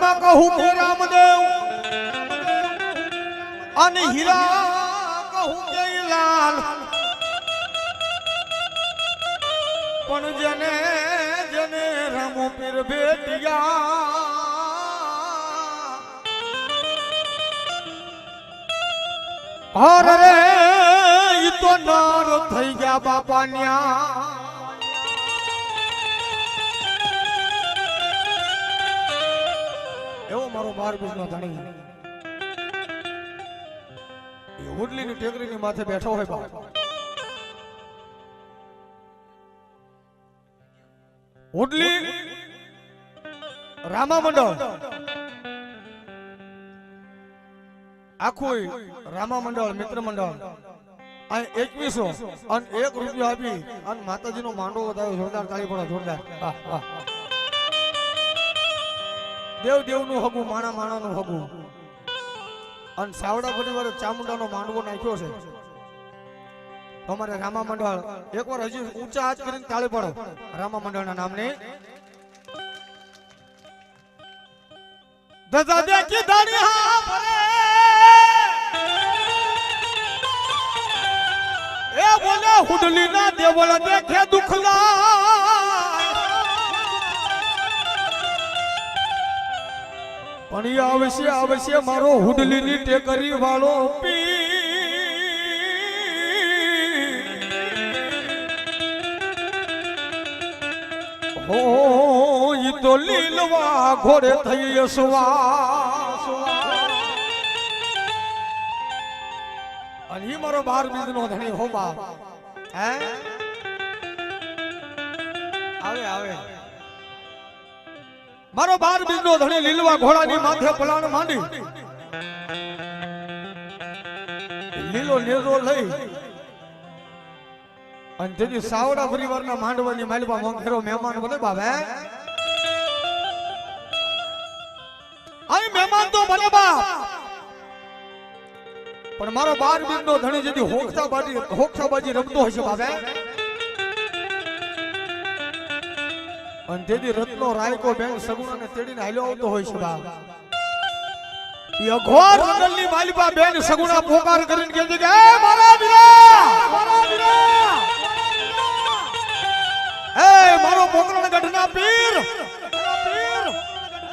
રામા કહું કે રામદેવ. અને હીરા કહું કે લાલ. પણ જને જને રામો પીર ભેટિયા. હર રે તો નાર થઈ ગયા બાપા ન્યા. એવો મારો બાર ધણી. એ હુડલીની ટેકરીની માથે બેઠો હોય બાપ. હુડલી રામા મંડળ આખું રામા મંડળ મિત્ર મંડળ અને એકવીસો અને એક રૂપિયો આપી અને માતાજીનો માંડવો વધારે જોરદાર તાળી પડો જોરદાર. દેવ દેવનું હગું માણા માણાનું હગું. અને સાવડા પરિવારે ચામુંડાનો માંડવો નાખ્યો છે. અમારે રામા મંડળ, એકવાર હજી ઊંચા હાથ કરીને તાળી પડો. રામા મંડળના નામની. દાદા દેખી દાણી હા ભરે. એ બોલે હુડલી ના દેવળ દેખે દુખલા. પણ એ આવશે આવશે, મારો હુડલી ની ટેકરી વાળો પી. હો, ઈ તો લીલવા ઘોડે થઈ સવા અને ઈ મારો બાર બીજ નો ધણી, હો બાપ. હે? આવે આવે. મારો બાર બીજ નો ધણી લીલવા ઘોડાની માથે પલાણ માંડી. લીલો નેરો લઈ અને તેથી સાવડા પરિવારના માંડવાની માલવા મોંઘેરો મહેમાન બોલે બાબે અહીં મહેમાન તો ભલે બાપ. પણ મારો બાર બીજ નો ધણી જેથી હોકતા બાજી હોકતા બાજી રમતો હશે બાબે તેથી રત્નો રાયકો બેન સગુણાને તેડીને હાલ્યો આવતો હોય છે બાપ. અઘોર મંડળની માલિકા બેન સગુણા પોકાર કરીને કહે છે કે, એ મારા વીરા! મારા વીરા એ મારો પોકરણ ગઢના પીર!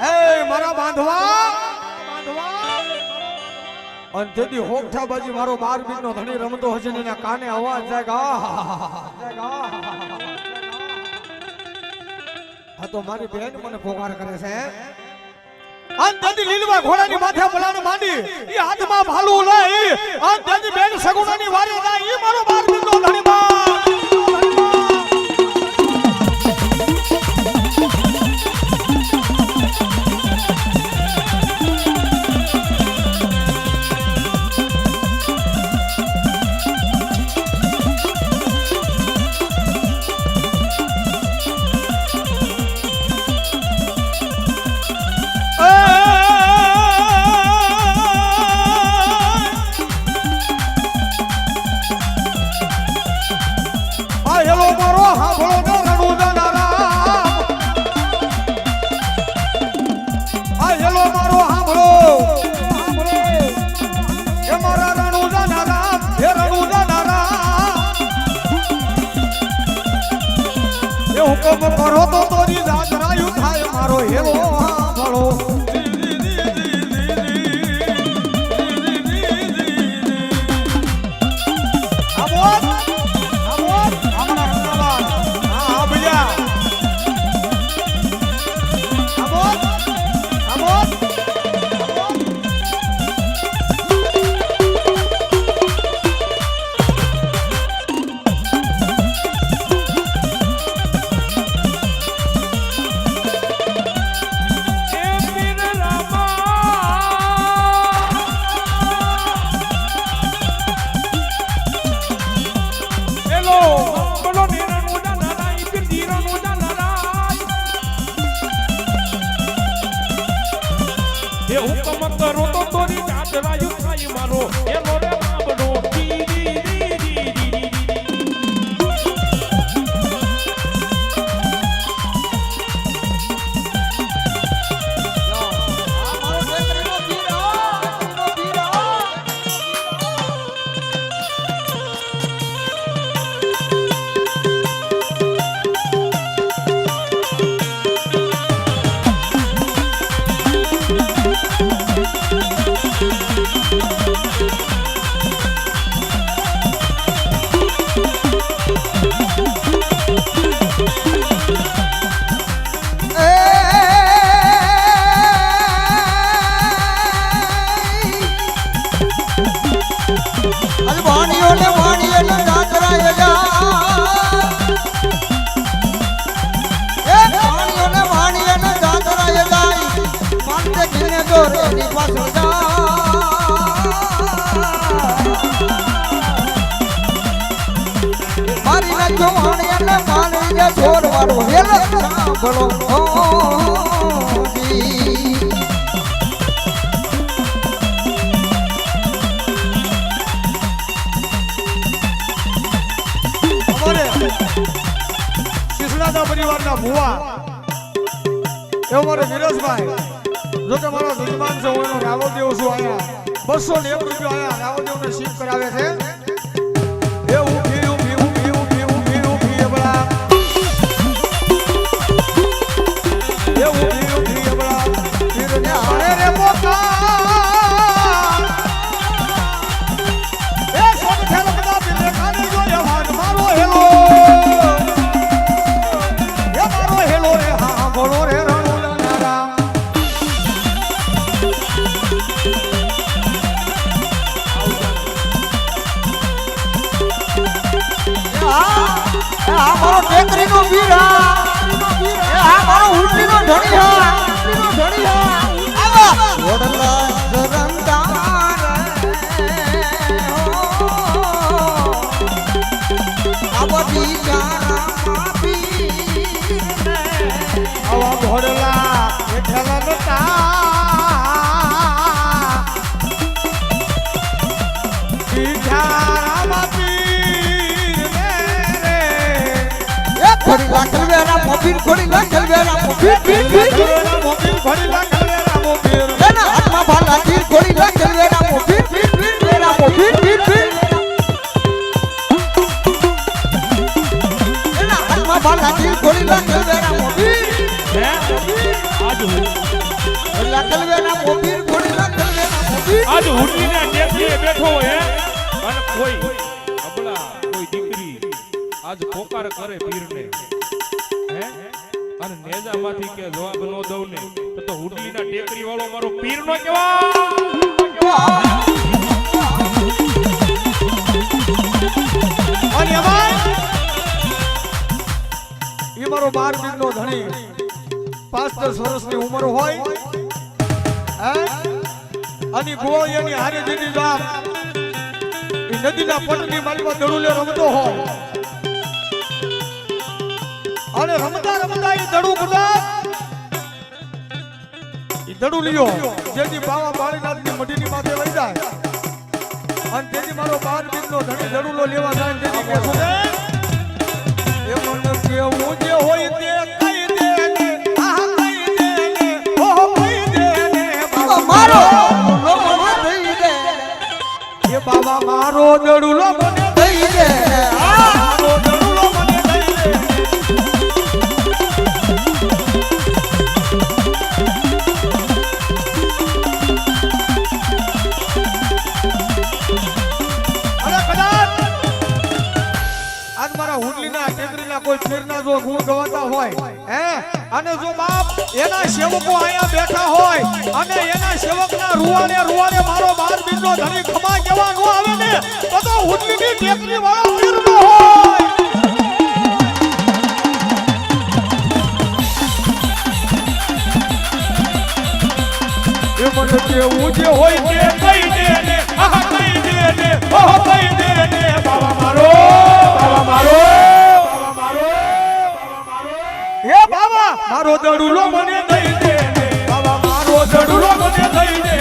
એ મારા બાંધવા! અંધેરી હોકઠા બાજી મારો બાર બીજ નો ધણી રમતો હશે ને એના કાને અવાજ જાય કે, આહાહાહા. હા, તો મારી બેન મને પોકાર કરે છે. અને તેથી લીલવા ઘોડાની માથે પલાણ માંડી, ઈ હાથમાં ભાલું લઈ અને તેથી બેન સગુણાની વારી જાય, ઈ મારો બાર હુકમ કરો તો તોરી જાત એ હુકમ કરો મારી ના જોવાણી અને માની જે. છોડવાનું હેલ સાંભળો. શિશડાદા પરિવારના ભુવા. એવો મારો વિરસભાઈ જો કે મારા જજમાન છે, હું એનો રાવદેવ છું અહીંયા. બસો નેવું રૂપિયા અહીંયા રાવદેવને શીખ કરાવે છે. એ એ લાખલ વેરા મોબીન ખોડી લાખલ વેરા મોબીન બીન બીન બીન. ઘોડલા મોબીલ ઘોડી લાખલે એના હાથમાં ભાલા તીર ખોડી લાખલ વેરા મોબીન બીન બીન વેરા મોબીન બીન બીન. એના હાથમાં ભાલા તીર ખોડી લાખલ વેરા મોબીન હે આજ હું લાખલ વેરા મોબીન ખોડી લાખલ વેરા મોબીન આજ હુડલીને ટેકરીએ બેઠો હે અને કોઈ આજ પોકાર કરે પીરને. હે? અને નેજામાંથી કે જવાબ નો દઉં ને, તો તો હુડલીના ટેકરી વાળો મારો પીર નો કેવા અને એમાં એ મારો બાર દિનનો ધણી. પાંચ દસ વર્ષની ઉંમર હોય. હે? અને ગોળી એની હારે દીધી જામ ઈ નદીના પટની માલમાં દડુલે રમતો હોય. અને રમતા રમતા એ દડું કદાચ એ દડું લ્યો. જેથી બાવા બાળીનાથની મઢીની માથે લઈ જાય. અને તેથી મારો બાર બીજનો ધણી દડુલો લેવા જાય ને તેથી કે શું છે? એ મને કેવું જે હોય તે કહી દે ને. આહ દે ને. ઓહ કહી દે ને તો મારો બાબા મારો દડુલો મને દઈ દે. કોઈ જો ગુણ ગવાતા હોય, હે? અને જો બાપ એના સેવકો અહીંયા બેઠા હોય, અને એના સેવકના રૂવાને રૂવાને મારો બાર બીજનો ધરી ખમા કેવા આવે ને, તો તો હુડલીની ટેકરી વાળો પીરનો હોય. એ મને કેવું જે હોય તે કહી દે ને, આહ કહી દે ને, ઓહ કહી દે ને બાબા મારો બાબા મારો. મારો દડુલો મને દઈ દે બાબા, મારો દડુલો મને દઈ દે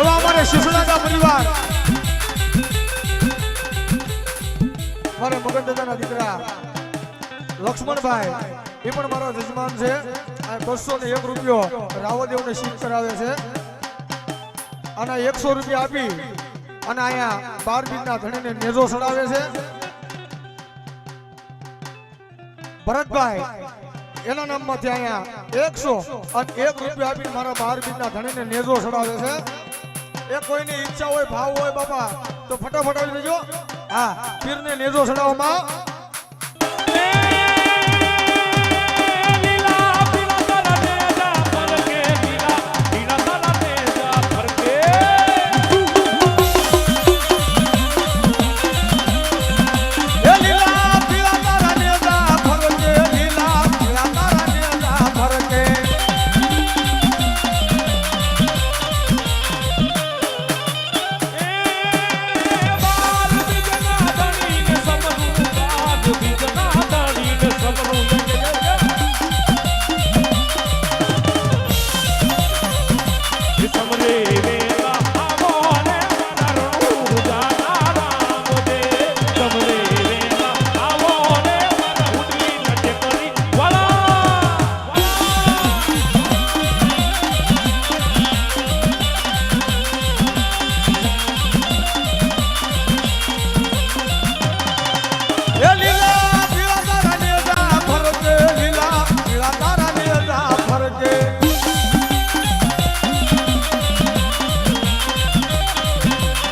એવા અમારે મારે મગન દાદાના દીકરા લક્ષ્મણભાઈ. એ પણ મારા યજમાન છે. બસો ને એક રૂપિયો રાવદેવને શીખ કરાવે છે. અને એકસો રૂપિયા આપી અને અહીંયા બાર બીજના ધણીને નેજો ચડાવે છે. ભરતભાઈ, એના નામમાંથી અહીંયા એકસો અને એક રૂપિયા આપી મારા બાર બીજના ધણીને નેજો ચડાવે છે. એ કોઈની ઈચ્છા હોય, ભાવ હોય બાપા, તો ફટાફટ આવી જજો. હા, પીરને નેજો ચડાવવામાં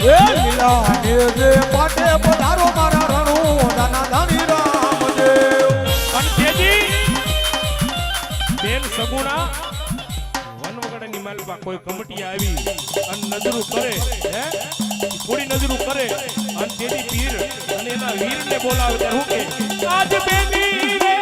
એ લીલા વનવગડાની માલમાં કોઈ કમટી આવી અને નજરું કરે, હે? થોડી નજરું કરે. અને તેની પીર અને એના વીરને બોલાવે ત્યારે હું કે, આજ બેની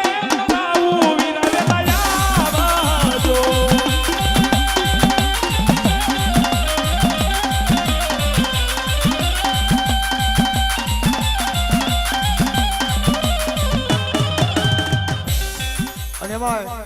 সময়